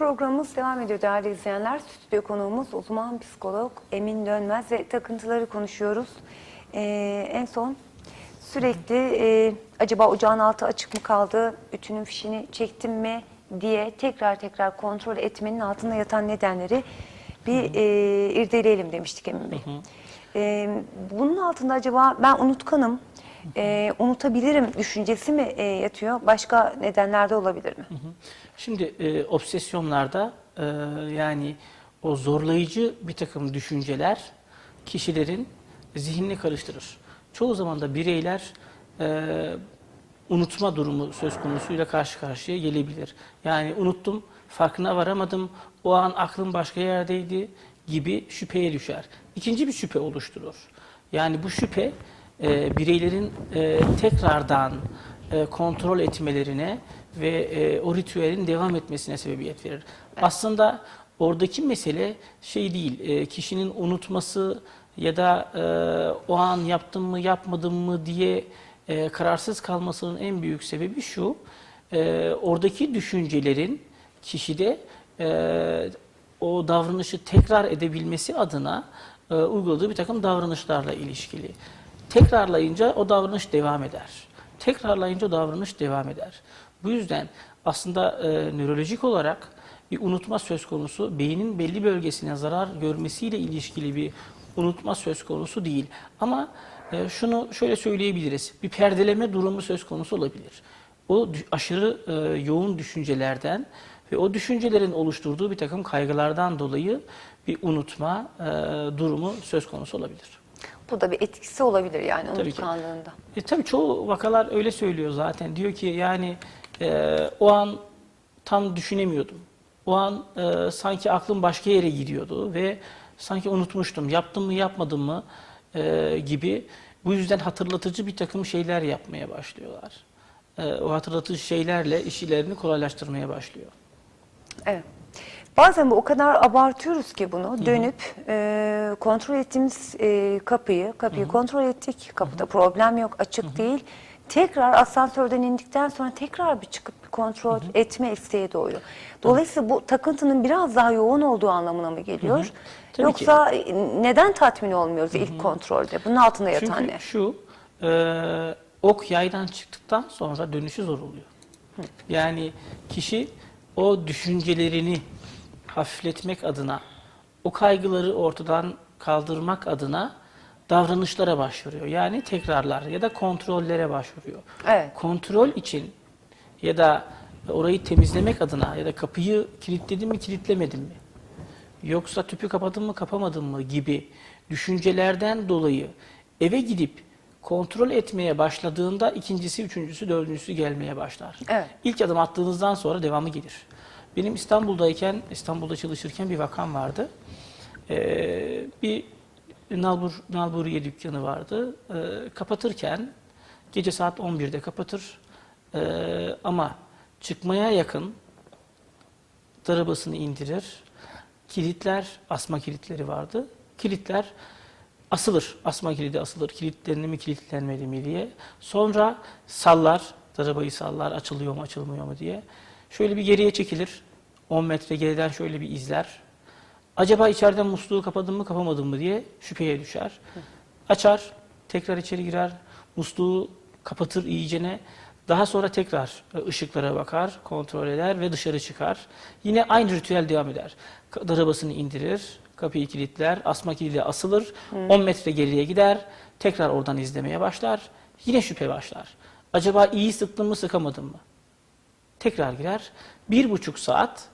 Programımız devam ediyor değerli izleyenler. Stüdyo konuğumuz uzman psikolog Emin Dönmez ve takıntıları konuşuyoruz. Ee, en son sürekli e, acaba ocağın altı açık mı kaldı, ütünün fişini çektim mi diye tekrar tekrar kontrol etmenin altında yatan nedenleri bir e, irdeleyelim demiştik Emin Bey. Ee, bunun altında acaba ben unutkanım, e, unutabilirim düşüncesi mi e, yatıyor? Başka nedenler de olabilir mi? Şimdi e, obsesyonlarda e, yani o zorlayıcı bir takım düşünceler kişilerin zihnini karıştırır. Çoğu zaman da bireyler e, unutma durumu söz konusuyla karşı karşıya gelebilir. Yani unuttum, farkına varamadım, o an aklım başka yerdeydi gibi şüpheye düşer. İkinci bir şüphe oluşturur. Yani bu şüphe e, bireylerin e, tekrardan e, kontrol etmelerine ve e, o ritüelin devam etmesine sebebiyet verir. Aslında oradaki mesele şey değil, e, kişinin unutması ya da e, o an yaptım mı yapmadım mı diye e, kararsız kalmasının en büyük sebebi şu, e, oradaki düşüncelerin kişide e, o davranışı tekrar edebilmesi adına e, uyguladığı bir takım davranışlarla ilişkili. Tekrarlayınca o davranış devam eder. Tekrarlayınca o davranış devam eder. Bu yüzden aslında e, nörolojik olarak bir unutma söz konusu, beynin belli bölgesine zarar görmesiyle ilişkili bir unutma söz konusu değil. Ama e, şunu şöyle söyleyebiliriz, bir perdeleme durumu söz konusu olabilir. O aşırı e, yoğun düşüncelerden ve o düşüncelerin oluşturduğu bir takım kaygılardan dolayı bir unutma e, durumu söz konusu olabilir. Bu da bir etkisi olabilir yani Tabii ki. unutkanlığında. E, tabii çoğu vakalar öyle söylüyor zaten. Diyor ki yani e, o an tam düşünemiyordum. O an e, sanki aklım başka yere gidiyordu ve sanki unutmuştum. Yaptım mı yapmadım mı e, gibi. Bu yüzden hatırlatıcı bir takım şeyler yapmaya başlıyorlar. E, o hatırlatıcı şeylerle işlerini kolaylaştırmaya başlıyor. Evet. Bazen bu o kadar abartıyoruz ki bunu dönüp e, kontrol ettiğimiz e, kapıyı, kapıyı kontrol ettik, kapıda problem yok, açık değil. Tekrar asansörden indikten sonra tekrar bir çıkıp bir kontrol etme isteği doğuyor. Dolayısıyla bu takıntının biraz daha yoğun olduğu anlamına mı geliyor? Tabii Yoksa e, neden tatmin olmuyoruz ilk kontrolde? Bunun altında yatan Çünkü ne? şu, e, ok yaydan çıktıktan sonra dönüşü zor oluyor. Yani kişi o düşüncelerini hafifletmek adına, o kaygıları ortadan kaldırmak adına davranışlara başvuruyor. Yani tekrarlar ya da kontrollere başvuruyor. Evet. Kontrol için ya da orayı temizlemek adına ya da kapıyı kilitledim mi kilitlemedim mi? Yoksa tüpü kapadım mı kapamadım mı gibi düşüncelerden dolayı eve gidip kontrol etmeye başladığında ikincisi, üçüncüsü, dördüncüsü gelmeye başlar. Evet. İlk adım attığınızdan sonra devamı gelir. Benim İstanbul'dayken, İstanbul'da çalışırken bir vakam vardı. Ee, bir nalbur, nalburiye dükkanı vardı. Ee, kapatırken gece saat 11'de kapatır. Ee, ama çıkmaya yakın darabasını indirir. Kilitler, asma kilitleri vardı. Kilitler asılır. Asma kilidi asılır. Kilitlendi mi kilitlenmedi mi diye. Sonra sallar. Darabayı sallar. Açılıyor mu açılmıyor mu diye. Şöyle bir geriye çekilir. 10 metre geriden şöyle bir izler. Acaba içeriden musluğu kapadım mı kapamadım mı diye şüpheye düşer. Açar. Tekrar içeri girer. Musluğu kapatır iyicene. Daha sonra tekrar ışıklara bakar, kontrol eder ve dışarı çıkar. Yine aynı ritüel devam eder. Darabasını indirir, kapıyı kilitler, asma kilidi asılır, 10 metre geriye gider, tekrar oradan izlemeye başlar. Yine şüphe başlar. Acaba iyi sıktım mı sıkamadım mı? Tekrar girer. Bir buçuk saat,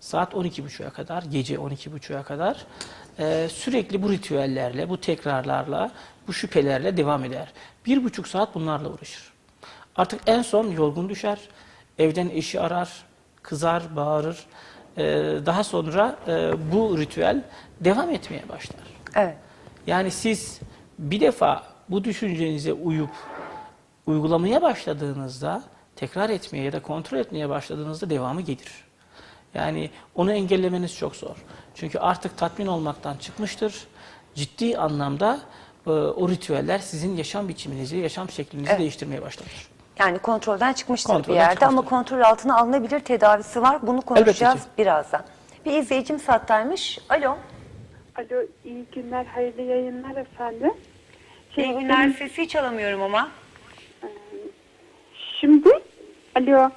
saat 12.30'a kadar, gece 12.30'a kadar e, sürekli bu ritüellerle, bu tekrarlarla, bu şüphelerle devam eder. Bir buçuk saat bunlarla uğraşır. Artık en son yorgun düşer, evden eşi arar, kızar, bağırır. Ee, daha sonra e, bu ritüel devam etmeye başlar. Evet. Yani siz bir defa bu düşüncenize uyup uygulamaya başladığınızda, tekrar etmeye ya da kontrol etmeye başladığınızda devamı gelir. Yani onu engellemeniz çok zor. Çünkü artık tatmin olmaktan çıkmıştır. Ciddi anlamda e, o ritüeller sizin yaşam biçiminizi, yaşam şeklinizi Evet. değiştirmeye başlar. Yani kontrolden çıkmıştır Kontrolden bir yerde ama çıkmıştır. kontrol altına alınabilir tedavisi var. Bunu konuşacağız Elbette birazdan. Bir izleyicimiz hattaymış. Alo. Alo, iyi günler, hayırlı yayınlar efendim. Şey, İyi günler. Sesi hiç alamıyorum ama. Şimdi, alo,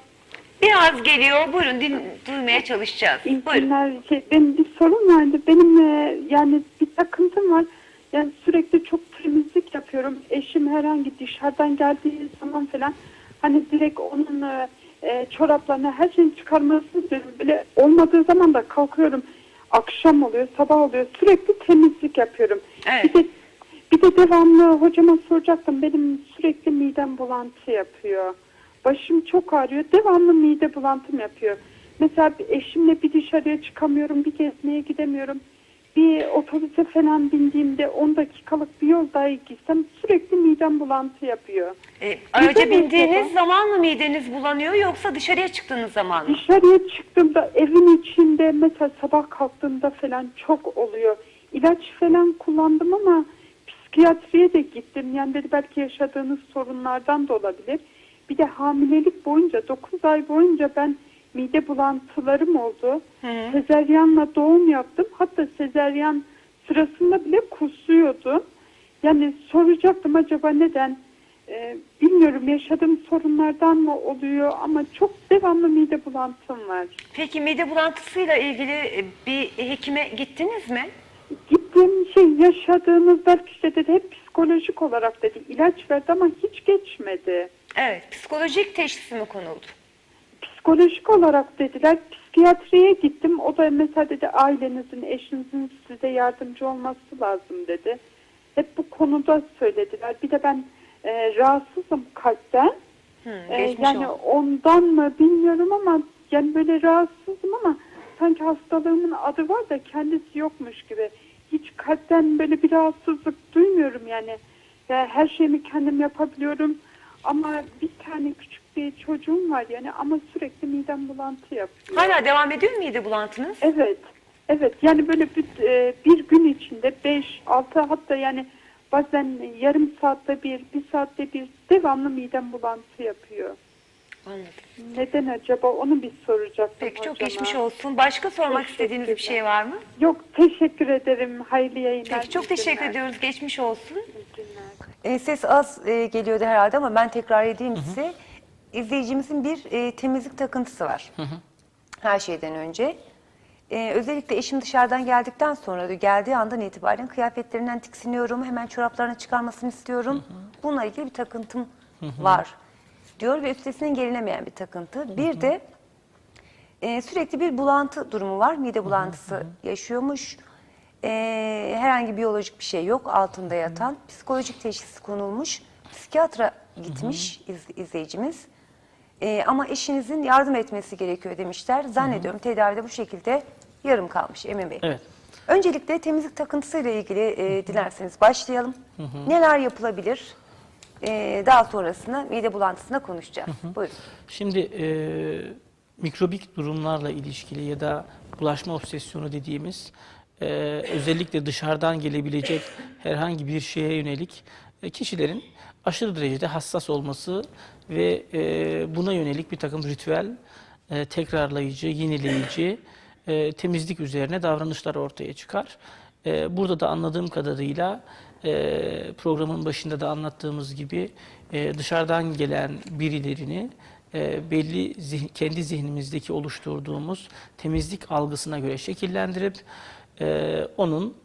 Biraz geliyor. Buyurun din, duymaya çalışacağız. iyi Buyurun. günler. Şey, benim bir sorum vardı. Benim e, yani bir takıntım var. Yani sürekli çok temizlik yapıyorum. Eşim herhangi dışarıdan geldiği zaman falan hani direkt onun e, e, çoraplarını her şeyini çıkarmasını istiyorum. Böyle olmadığı zaman da kalkıyorum. Akşam oluyor, sabah oluyor. Sürekli temizlik yapıyorum. Evet. Bir de bir de devamlı hocama soracaktım. Benim sürekli midem bulantı yapıyor. Başım çok ağrıyor. Devamlı mide bulantım yapıyor. Mesela eşimle bir dışarıya çıkamıyorum. Bir gezmeye gidemiyorum. Bir otobüse falan bindiğimde 10 dakikalık bir yol dahi gitsem sürekli midem bulantı yapıyor. E, araca Neden bindiğiniz acaba? zaman mı mideniz bulanıyor yoksa dışarıya çıktığınız zaman mı? Dışarıya çıktığımda evin içinde mesela sabah kalktığımda falan çok oluyor. İlaç falan kullandım ama psikiyatriye de gittim. Yani dedi belki yaşadığınız sorunlardan da olabilir. Bir de hamilelik boyunca 9 ay boyunca ben mide bulantılarım oldu. hı. Sezeryanla doğum yaptım. Hatta sezeryan sırasında bile kusuyordum. Yani soracaktım acaba neden? Ee, bilmiyorum yaşadığım sorunlardan mı oluyor ama çok devamlı mide bulantım var. Peki mide bulantısıyla ilgili e, bir hekime gittiniz mi? Gittiğim şey yaşadığınız belki işte dedi hep psikolojik olarak dedi ilaç verdi ama hiç geçmedi. Evet. Psikolojik teşhisi mi konuldu? Psikolojik olarak dediler psikiyatriye gittim o da mesela dedi ailenizin eşinizin size yardımcı olması lazım dedi. Hep bu konuda söylediler. Bir de ben e, rahatsızım kalpten. Hı, geçmiş yani olsun. ondan mı bilmiyorum ama yani böyle rahatsızım ama sanki hastalığımın adı var da kendisi yokmuş gibi. Hiç kalpten böyle bir rahatsızlık duymuyorum yani. Ya her şeyimi kendim yapabiliyorum ama bir tane küçük bir çocuğum var yani ama sürekli midem bulantı yapıyor. Hala devam ediyor mu mide bulantınız? Evet. Evet yani böyle bir, e, bir gün içinde 5 6 hatta yani bazen yarım saatte bir, bir saatte bir devamlı midem bulantı yapıyor. Anladım. Neden acaba onu bir soracaktım Peki çok hocama. geçmiş olsun. Başka sormak istediğiniz bir şey var mı? Yok teşekkür ederim. Hayırlı yayınlar. Peki çok teşekkür günler. ediyoruz. Geçmiş olsun. E, ses az e, geliyordu herhalde ama ben tekrar edeyim size. İzleyicimizin bir e, temizlik takıntısı var. Her şeyden önce. E, özellikle eşim dışarıdan geldikten sonra geldiği andan itibaren kıyafetlerinden tiksiniyorum. Hemen çoraplarını çıkarmasını istiyorum. Bununla ilgili bir takıntım var diyor ve üstesinden gelinemeyen bir takıntı. Bir de e, sürekli bir bulantı durumu var. Mide bulantısı yaşıyormuş. E, herhangi biyolojik bir şey yok altında yatan. Psikolojik teşhis konulmuş. Psikiyatra gitmiş iz- izleyicimiz. E, ama eşinizin yardım etmesi gerekiyor demişler. Zannediyorum tedavide bu şekilde yarım kalmış Emin Bey. Evet. Öncelikle temizlik takıntısıyla ilgili e, dilerseniz başlayalım. Neler yapılabilir? E, daha sonrasında mide bulantısına konuşacağız. Buyurun. Şimdi e, mikrobik durumlarla ilişkili ya da bulaşma obsesyonu dediğimiz e, özellikle dışarıdan gelebilecek herhangi bir şeye yönelik e, kişilerin aşırı derecede hassas olması ve e, buna yönelik bir takım ritüel, e, tekrarlayıcı, yenileyici, e, temizlik üzerine davranışlar ortaya çıkar. E, burada da anladığım kadarıyla e, programın başında da anlattığımız gibi e, dışarıdan gelen birilerini e, belli zih- kendi zihnimizdeki oluşturduğumuz temizlik algısına göre şekillendirip e, onun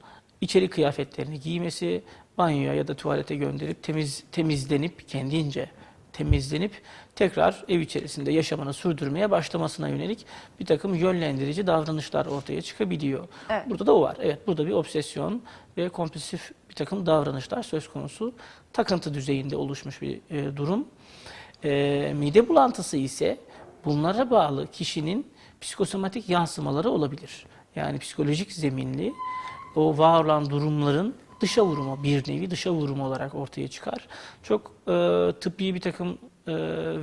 içeri kıyafetlerini giymesi, banyoya ya da tuvalete gönderip temiz temizlenip kendince temizlenip tekrar ev içerisinde yaşamını sürdürmeye başlamasına yönelik bir takım yönlendirici davranışlar ortaya çıkabiliyor. Evet. Burada da o var. Evet burada bir obsesyon ve kompulsif bir takım davranışlar söz konusu. Takıntı düzeyinde oluşmuş bir e, durum. E, mide bulantısı ise bunlara bağlı kişinin psikosomatik yansımaları olabilir. Yani psikolojik zeminli o var olan durumların dışa vurumu bir nevi dışa vurumu olarak ortaya çıkar. Çok e, tıbbi bir takım e,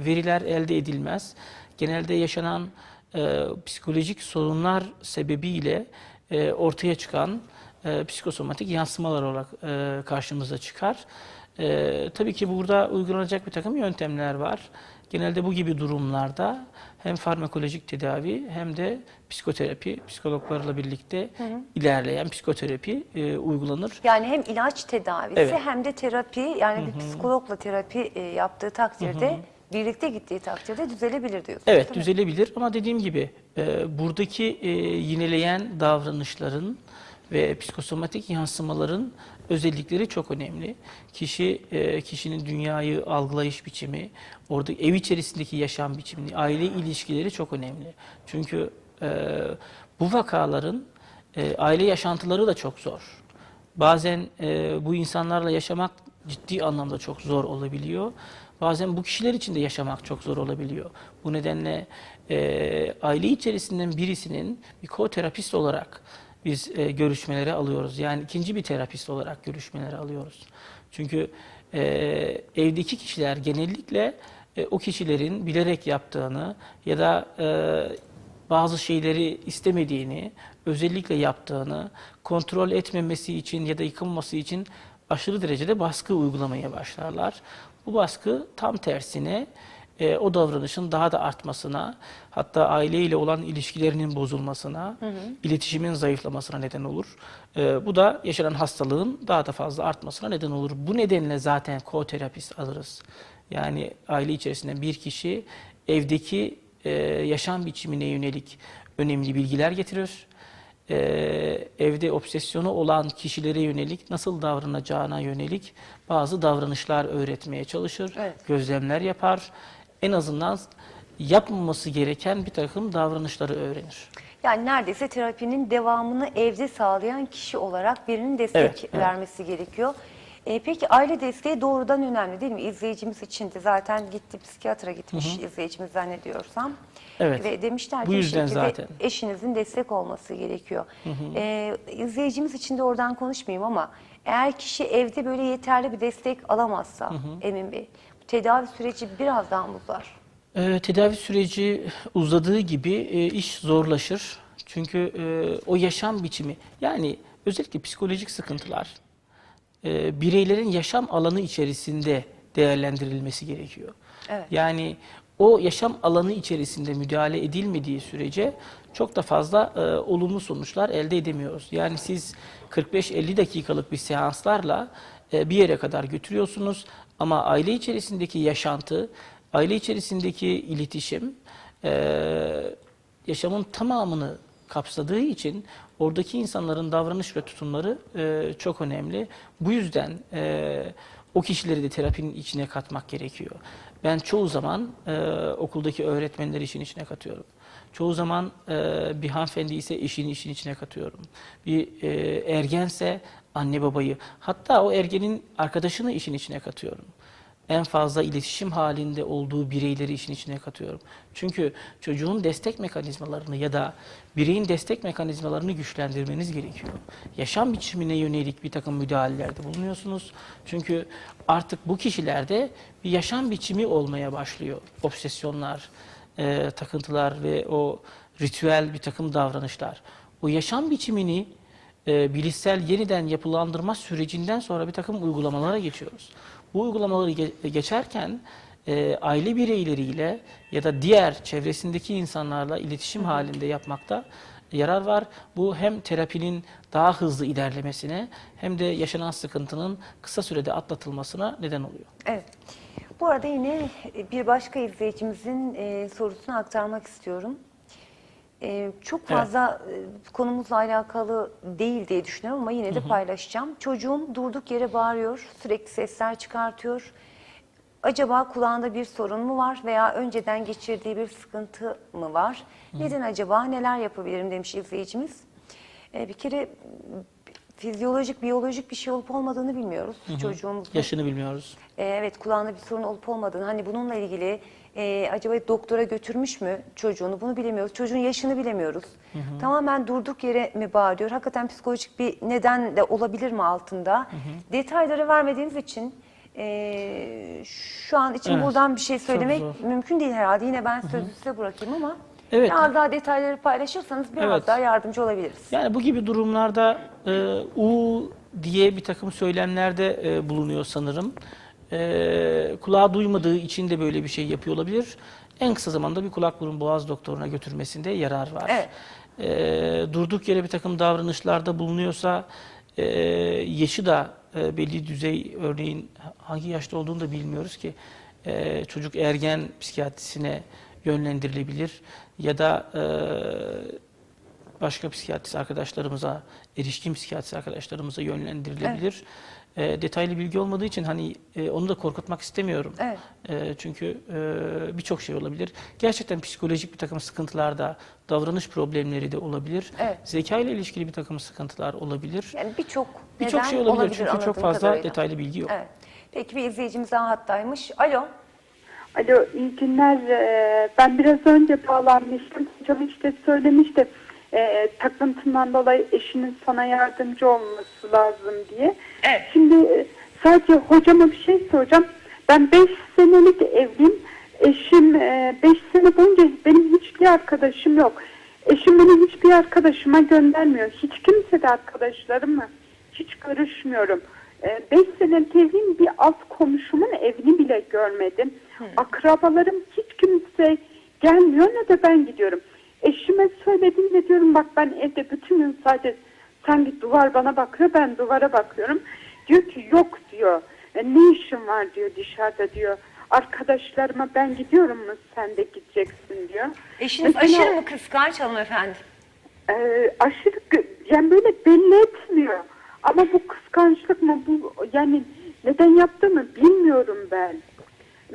veriler elde edilmez. Genelde yaşanan e, psikolojik sorunlar sebebiyle e, ortaya çıkan e, psikosomatik yansımalar olarak e, karşımıza çıkar. Ee, tabii ki burada uygulanacak bir takım yöntemler var. Genelde bu gibi durumlarda hem farmakolojik tedavi hem de psikoterapi, psikologlarla birlikte ilerleyen psikoterapi e, uygulanır. Yani hem ilaç tedavisi Evet. hem de terapi yani bir psikologla terapi e, yaptığı takdirde birlikte gittiği takdirde düzelebilir diyorsunuz. Evet değil mi? düzelebilir ama dediğim gibi e, buradaki e, yineleyen davranışların ve psikosomatik yansımaların özellikleri çok önemli. Kişi e, kişinin dünyayı algılayış biçimi, orada ev içerisindeki yaşam biçimi, aile ilişkileri çok önemli. Çünkü e, bu vakaların e, aile yaşantıları da çok zor. Bazen e, bu insanlarla yaşamak ciddi anlamda çok zor olabiliyor. Bazen bu kişiler için de yaşamak çok zor olabiliyor. Bu nedenle e, aile içerisinden birisinin bir koterapist olarak biz e, görüşmelere alıyoruz. Yani ikinci bir terapist olarak görüşmelere alıyoruz. Çünkü e, evdeki kişiler genellikle e, o kişilerin bilerek yaptığını ya da e, bazı şeyleri istemediğini, özellikle yaptığını, kontrol etmemesi için ya da yıkılması için aşırı derecede baskı uygulamaya başlarlar. Bu baskı tam tersine e, o davranışın daha da artmasına, hatta aileyle olan ilişkilerinin bozulmasına, iletişimin zayıflamasına neden olur. E, bu da yaşanan hastalığın daha da fazla artmasına neden olur. Bu nedenle zaten koterapist alırız. Yani aile içerisinde bir kişi evdeki e, yaşam biçimine yönelik önemli bilgiler getirir. E, evde obsesyonu olan kişilere yönelik nasıl davranacağına yönelik bazı davranışlar öğretmeye çalışır, Evet. gözlemler yapar. En azından yapmaması gereken bir takım davranışları öğrenir. Yani neredeyse terapinin devamını evde sağlayan kişi olarak birinin destek Evet, evet. vermesi gerekiyor. E, peki aile desteği doğrudan önemli değil mi? İzleyicimiz için de zaten gitti psikiyatra gitmiş izleyicimiz zannediyorsam. Evet. Ve demişler ki Bu yüzden zaten. eşinizin destek olması gerekiyor. E, izleyicimiz için de oradan konuşmayayım ama eğer kişi evde böyle yeterli bir destek alamazsa Emin Bey, tedavi süreci biraz daha mı uzar? Ee, tedavi süreci uzadığı gibi e, iş zorlaşır. Çünkü e, o yaşam biçimi yani özellikle psikolojik sıkıntılar e, bireylerin yaşam alanı içerisinde değerlendirilmesi gerekiyor. Evet. Yani o yaşam alanı içerisinde müdahale edilmediği sürece çok da fazla e, olumlu sonuçlar elde edemiyoruz. Yani siz 45-50 dakikalık bir seanslarla e, bir yere kadar götürüyorsunuz ama aile içerisindeki yaşantı, aile içerisindeki iletişim e, yaşamın tamamını kapsadığı için oradaki insanların davranış ve tutumları e, çok önemli. Bu yüzden e, o kişileri de terapinin içine katmak gerekiyor. Ben çoğu zaman e, okuldaki öğretmenleri işin içine katıyorum. Çoğu zaman e, bir hanımefendi ise eşini işin içine katıyorum. Bir e, ergense anne babayı, hatta o ergenin arkadaşını işin içine katıyorum en fazla iletişim halinde olduğu bireyleri işin içine katıyorum. Çünkü çocuğun destek mekanizmalarını ya da bireyin destek mekanizmalarını güçlendirmeniz gerekiyor. Yaşam biçimine yönelik bir takım müdahalelerde bulunuyorsunuz. Çünkü artık bu kişilerde bir yaşam biçimi olmaya başlıyor. Obsesyonlar, e, takıntılar ve o ritüel bir takım davranışlar. O yaşam biçimini e, bilişsel yeniden yapılandırma sürecinden sonra bir takım uygulamalara geçiyoruz. Bu uygulamaları ge- geçerken e, aile bireyleriyle ya da diğer çevresindeki insanlarla iletişim halinde yapmakta yarar var. Bu hem terapinin daha hızlı ilerlemesine hem de yaşanan sıkıntının kısa sürede atlatılmasına neden oluyor. Evet. Bu arada yine bir başka izleyicimizin e, sorusunu aktarmak istiyorum. E, çok fazla e, konumuzla alakalı değil diye düşünüyorum ama yine de paylaşacağım. Çocuğum durduk yere bağırıyor, sürekli sesler çıkartıyor. Acaba kulağında bir sorun mu var veya önceden geçirdiği bir sıkıntı mı var? Neden acaba? Neler yapabilirim demiş izleyicimiz. E, bir kere fizyolojik, biyolojik bir şey olup olmadığını bilmiyoruz çocuğumuzun. Yaşını bilmiyoruz. E, Evet kulağında bir sorun olup olmadığını hani bununla ilgili e, acaba doktora götürmüş mü çocuğunu bunu bilemiyoruz. Çocuğun yaşını bilemiyoruz. Tamamen durduk yere mi bağırıyor? Hakikaten psikolojik bir neden de olabilir mi altında? Detayları vermediğiniz için e, şu an için Evet. buradan bir şey söylemek mümkün değil herhalde. Yine ben sözü size bırakayım ama Evet. Biraz daha detayları paylaşırsanız biraz Evet. daha yardımcı olabiliriz. Yani bu gibi durumlarda e, U diye bir takım söylemlerde e, bulunuyor sanırım. E, kulağı duymadığı için de böyle bir şey yapıyor olabilir. En kısa zamanda bir kulak burun boğaz doktoruna götürmesinde yarar var. Evet. E, durduk yere bir takım davranışlarda bulunuyorsa e, yaşı da e, belli düzey örneğin hangi yaşta olduğunu da bilmiyoruz ki E, çocuk ergen psikiyatrisine yönlendirilebilir ya da e, başka psikiyatrist arkadaşlarımıza, erişkin psikiyatrist arkadaşlarımıza yönlendirilebilir. E, detaylı bilgi olmadığı için hani e, onu da korkutmak istemiyorum. Evet. E, çünkü e, birçok şey olabilir. Gerçekten psikolojik bir takım sıkıntılar da, davranış problemleri de olabilir. Evet. Zeka ile ilişkili bir takım sıkıntılar olabilir. Yani birçok Birçok neden şey olabilir, çünkü anladığım çok fazla kadarıyla. detaylı bilgi yok. Evet. Peki bir izleyicimiz daha hattaymış. Alo. Alo iyi günler. Ee, Ben biraz önce bağlanmıştım. Hocam işte söylemişti. E, takıntından dolayı eşinin sana yardımcı olması lazım diye. Evet. Şimdi e, sadece hocama bir şey soracağım. Ben 5 senelik evliyim. Eşim 5 sene boyunca benim hiçbir arkadaşım yok. Eşim beni hiçbir arkadaşıma göndermiyor. Hiç kimse de arkadaşlarımla hiç görüşmüyorum. 5 senelik evliyim bir alt komşumun evini bile görmedim. Akrabalarım hiç kimse gelmiyor ne de ben gidiyorum. Eşime söylediğimde diyorum bak ben evde bütün gün sadece sanki duvar bana bakıyor ben duvara bakıyorum. Diyor ki yok diyor. "E, ne işin var diyor dışarıda diyor. Arkadaşlarıma ben gidiyorum mu sen de gideceksin diyor. Eşiniz Mesela- aşırı mı kıskanç hanımefendi? e, aşırı yani böyle belli etmiyor. Ama bu kıskançlık mı bu yani neden yaptığımı bilmiyorum ben.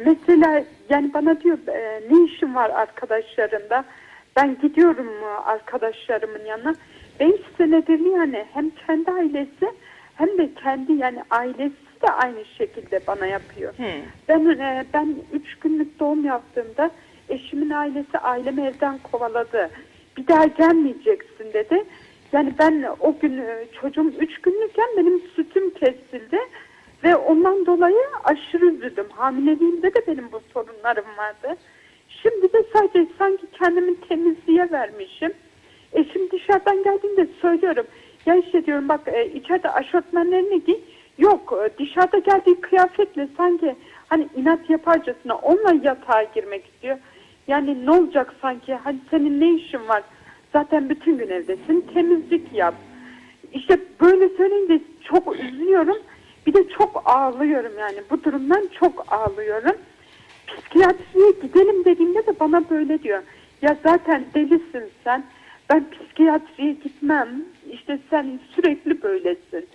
Mesela yani bana diyor e, ne işin var arkadaşlarında? Ben gidiyorum mu arkadaşlarımın yanına? Beş senedir yani hem kendi ailesi hem de kendi yani ailesi de aynı şekilde bana yapıyor. Ben e, ben üç günlük doğum yaptığımda eşimin ailesi ailemi evden kovaladı. Bir daha gelmeyeceksin dedi. Yani ben o gün e, çocuğum üç günlükken benim sütüm kesildi. Ve ondan dolayı aşırı üzüldüm. Hamileliğimde de benim bu sorunlarım vardı. Şimdi de sadece sanki kendimi temizliğe vermişim. Eşim dışarıdan geldiğinde söylüyorum. Ya işte diyorum bak e, içeride aşortmenlerini giy. Yok e, dışarıda geldiği kıyafetle sanki hani inat yaparcasına onunla yatağa girmek istiyor. Yani ne olacak sanki hani senin ne işin var? Zaten bütün gün evdesin temizlik yap. İşte böyle söyleyince çok üzülüyorum. Bir de çok ağlıyorum yani. Bu durumdan çok ağlıyorum. Psikiyatriye gidelim dediğimde de bana böyle diyor. Ya zaten delisin sen. Ben psikiyatriye gitmem. İşte sen sürekli böylesin.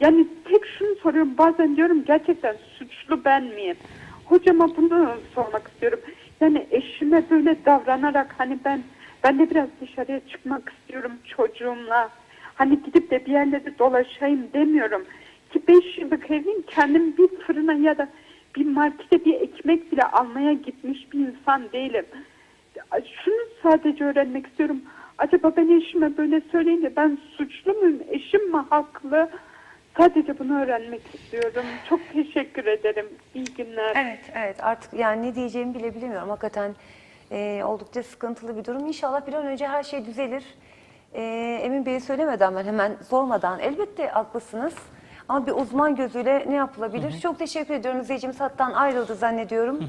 Yani tek şunu soruyorum. Bazen diyorum gerçekten suçlu ben miyim? Hocama bunu sormak istiyorum. Yani eşime böyle davranarak hani ben ben de biraz dışarıya çıkmak istiyorum çocuğumla. Hani gidip de bir yerlerde dolaşayım demiyorum. Ki 5 yıllık evliyim kendim bir fırına ya da bir markete bir ekmek bile almaya gitmiş bir insan değilim. Şunu sadece öğrenmek istiyorum. Acaba ben eşime böyle söyleyince ben suçlu muyum? Eşim mi haklı? Sadece bunu öğrenmek istiyorum. Çok teşekkür ederim. İyi günler. Evet, evet. Artık yani ne diyeceğimi bile bilemiyorum. Hakikaten e, oldukça sıkıntılı bir durum. İnşallah bir an önce her şey düzelir. E, Emin Bey'e söylemeden ben hemen sormadan elbette haklısınız. Ama bir uzman gözüyle ne yapılabilir? Çok teşekkür ediyorum. İzleyicimiz hattan ayrıldı zannediyorum.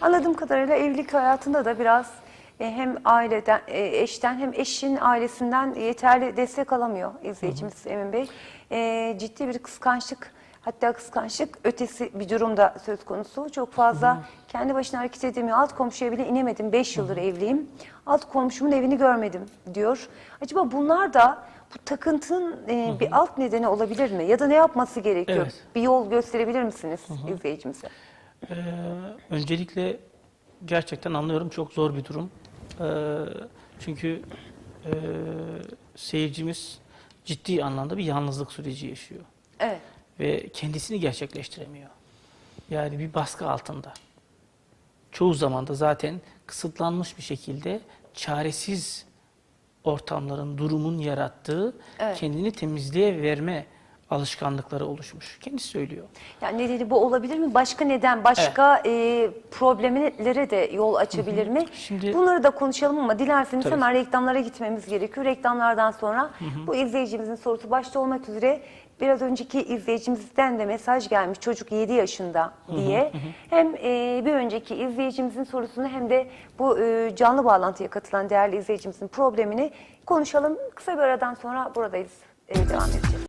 Anladığım kadarıyla evlilik hayatında da biraz e, hem aileden, e, eşten hem eşin ailesinden yeterli destek alamıyor izleyicimiz Emin Bey. E, ciddi bir kıskançlık hatta kıskançlık ötesi bir durumda söz konusu. Çok fazla kendi başına hareket edemiyor. Alt komşuya bile inemedim. 5 yıldır evliyim. Alt komşumun evini görmedim diyor. Acaba bunlar da bu takıntının e, bir alt nedeni olabilir mi? Ya da ne yapması gerekiyor? Evet. Bir yol gösterebilir misiniz izleyicimize? Ee, öncelikle gerçekten anlıyorum çok zor bir durum. Ee, çünkü e, seyircimiz ciddi anlamda bir yalnızlık süreci yaşıyor Evet. Ve kendisini gerçekleştiremiyor. Yani bir baskı altında. Çoğu zaman da zaten kısıtlanmış bir şekilde çaresiz ortamların, durumun yarattığı Evet. kendini temizliğe verme alışkanlıkları oluşmuş. Kendisi söylüyor. Yani nedeni bu olabilir mi? Başka neden, başka e, problemlere de yol açabilir mi? Şimdi- Bunları da konuşalım ama dilerseniz Tabii. hemen reklamlara gitmemiz gerekiyor. Reklamlardan sonra bu izleyicimizin sorusu başta olmak üzere biraz önceki izleyicimizden de mesaj gelmiş çocuk 7 yaşında diye. Hem e, bir önceki izleyicimizin sorusunu hem de bu e, canlı bağlantıya katılan değerli izleyicimizin problemini konuşalım. Kısa bir aradan sonra buradayız. E, devam edeceğiz.